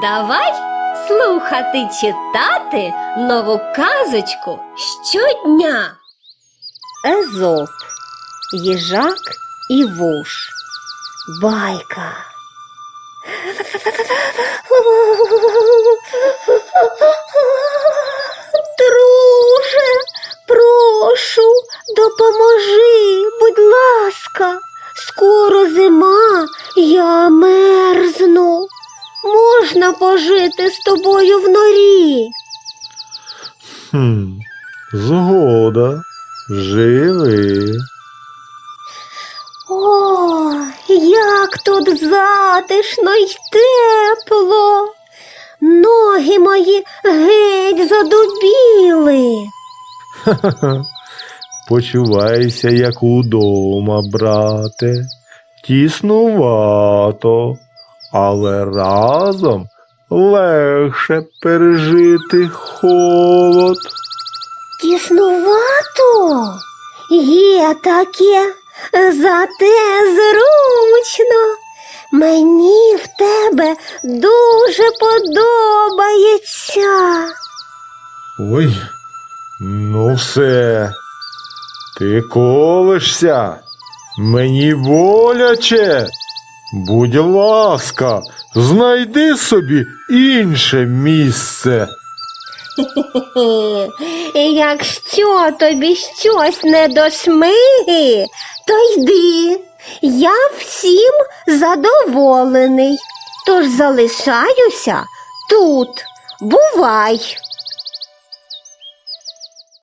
Давай слухати читати нову казочку щодня. Езоп, їжак і вуш. Байка. Друже, прошу, допоможи, будь ласка. Скоро зима, я мерзну. Можна пожити з тобою в норі. Хм, згода, живи. О, як тут затишно й тепло. Ноги мої геть задубіли. Ха-ха. Почувайся, як удома, брате. Тіснувато, але разом легше пережити холод. Тіснувато є таке, зате зручно. Мені в тебе дуже подобається. Ой, ну все. Ти колишся. Мені боляче. Будь ласка, знайди собі інше місце. Якщо тобі щось не до шмиги, то йди. Я всім задоволений, тож залишаюся тут. Бувай.